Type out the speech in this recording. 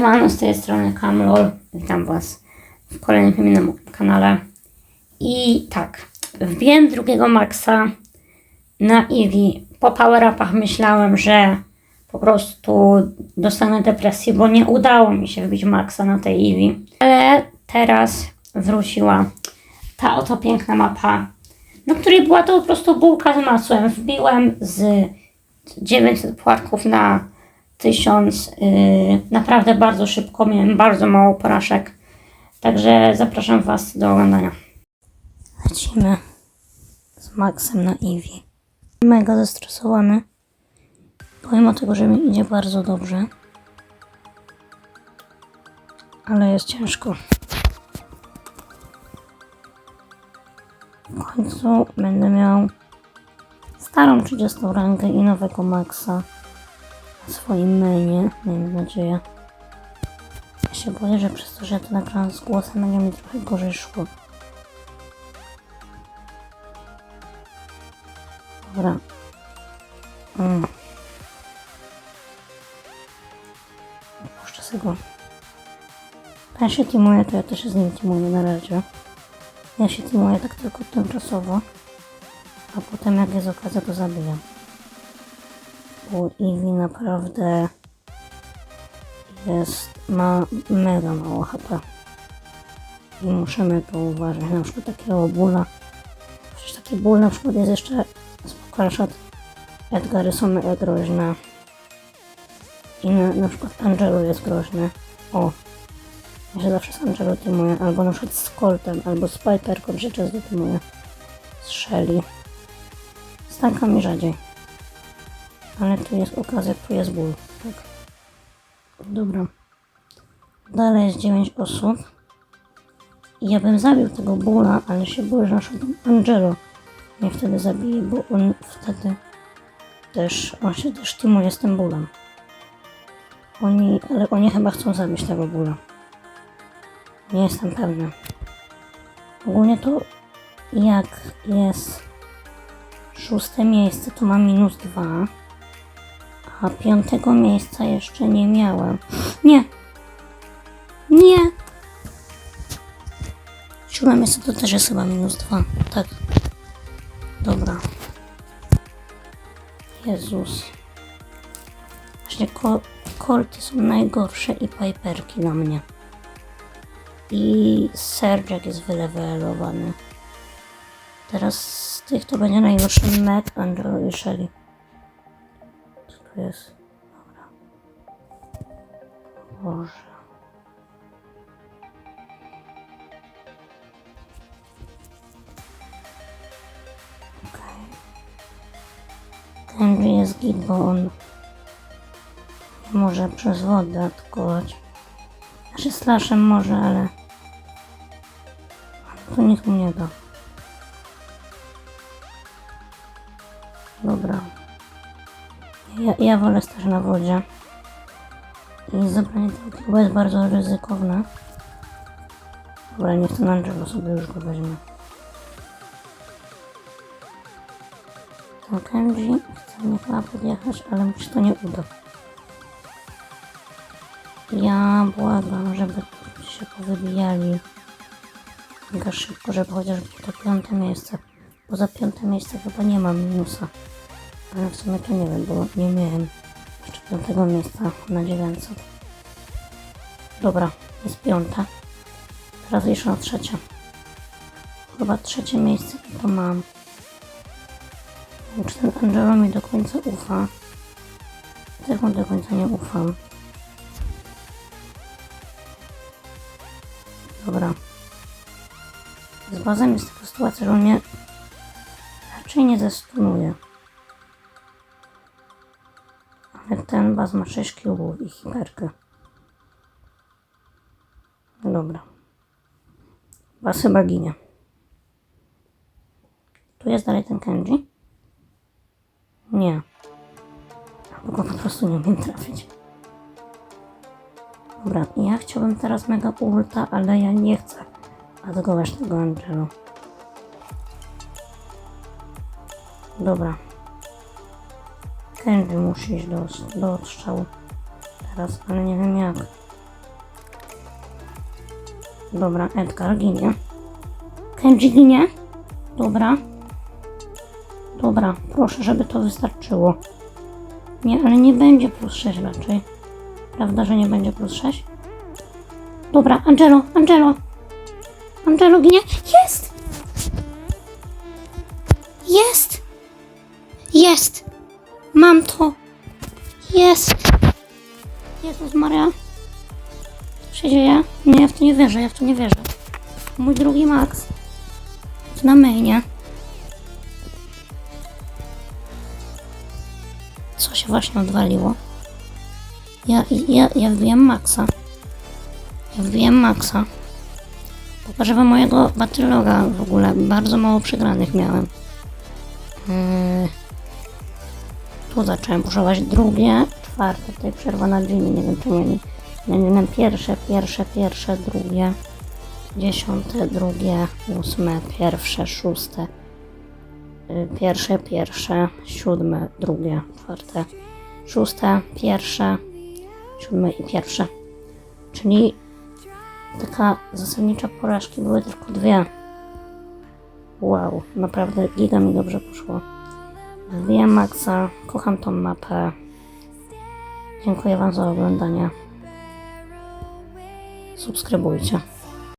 Mano z tej strony Kamlol. Witam Was w kolejnym filmie na moim kanale. I tak, wbiłem drugiego Maxa na Eevee. Po power upach myślałem, że po prostu dostanę depresji, bo nie udało mi się wbić Maxa na tej Eevee. Ale teraz wróciła ta oto piękna mapa, na której była to po prostu bułka z masłem. Wbiłem z 900 płatków na 1000. Yy, naprawdę bardzo szybko, miałem bardzo mało porażek. Także zapraszam Was do oglądania. Lecimy z Maxem na Eevee. Mega zestresowany. Pomimo tego, że mi idzie bardzo dobrze. Ale jest ciężko. W końcu będę miał starą 30 rangę i nowego Maxa swoim mainie, miejmy nadzieję. Ja się boję, że przez to, że ja to nagrałam z głosem, będzie mi trochę gorzej szło. Dobra. Mm. Puszczę sobie go. Ten się teamuje, to ja też z nim teamuję na razie. Ja się teamuję tak tylko tymczasowo. A potem jak jest okazja, to zabijam. Bo Eevee naprawdę jest, ma mega mało HP. I musimy to uważać. Na przykład takiego bóla. Przecież taki ból na przykład jest jeszcze na przykład Edgary są mega groźne. I na, na przykład Angelo jest groźny. O. Ja się zawsze z Angelo teamuję. Albo na przykład z Coltem, albo z Piperką się często teamuję. Z Shelly. Z tankami rzadziej. Ale tu jest okazja, tu jest ból. Tak. Dobra. Dalej jest 9 osób. I ja bym zabił tego bóla, ale się boję, że na przykład Angelo mnie wtedy zabije, bo on wtedy też, on się też teamuje z tym bólem. Oni, ale oni chyba chcą zabić tego bóla. Nie jestem pewna. Ogólnie to jak jest szóste miejsce, to mam minus dwa. A piątego miejsca jeszcze nie miałem. Nie! Nie! Siódme miejsce to też jest chyba minus dwa. Tak. Dobra. Jezus. Właśnie ko kolty są najgorsze i piperki dla mnie. I Sergiak jest wylewelowany. Teraz z tych to będzie najgorszy Mac, Angelo i Shelly. Jest? Dobra. Boże. Kenji jest git, nie może przez wodę atakować. Znaczy slashem może, ale to nikt mu nie da. Dobra. Ja, ja wolę stać na wodzie. I zabranie tego kluba jest bardzo ryzykowne. Dobra, niech ten Angelo sobie już go weźmie. Ten Kenji chce mnie chyba podjechać, ale mu się to nie uda. Ja błagam, żeby się powybijali mega szybko, żeby chociaż to piąte miejsce. Bo za piąte miejsce chyba nie mam minusa. Ale w sumie to nie wiem, bo nie miałem jeszcze piątego miejsca na 900. Dobra, jest piąta. Teraz jeszcze na trzecie. Chyba trzecie miejsce to mam. Nie wiem, Czy ten Angelo mi do końca ufa? Też do końca nie ufam. Dobra. Z bazem jest taka sytuacja, że on mnie raczej nie zestunuje. Ten baz ma 6 cubów i hiperkę. Dobra. Baz chyba ginie. Tu jest dalej ten Kenji? Nie. Albo go po prostu nie umiem trafić. Dobra, ja chciałbym teraz mega ulta, ale ja nie chcę atakować tego Angelo. Dobra. Kenji musi iść do, do odstrzału teraz, ale nie wiem jak. Dobra, Edgar ginie. Kenji ginie? Dobra. Dobra, proszę, żeby to wystarczyło. Nie, ale nie będzie plus 6 raczej. Prawda, że nie będzie plus 6? Dobra, Angelo, Angelo. Angelo ginie. Jest! Jest! Jest! Mam to! Jest! Jezus Maria. Co się dzieje? Nie, ja w to nie wierzę, ja w to nie wierzę. Mój drugi Max. Na mainie. Co się właśnie odwaliło? Ja, ja, ja wbiłem Maxa. Ja wbiłem Maxa. Pokażę wam mojego batyloga w ogóle. Bardzo mało przegranych miałem. Yy, tu zacząłem puszować drugie, czwarte, tutaj przerwa na Ginny, nie wiem ja nie, wiem, pierwsze, pierwsze, pierwsze, drugie, dziesiąte, drugie, ósme, pierwsze, szóste, y, pierwsze, pierwsze, siódme, drugie, czwarte, szóste, pierwsze, siódme i pierwsze. Czyli taka zasadnicza porażki były tylko dwie. Wow, naprawdę giga mi dobrze poszło. Wbijam Maxa, kocham tą mapę. Dziękuję Wam za oglądanie. Subskrybujcie.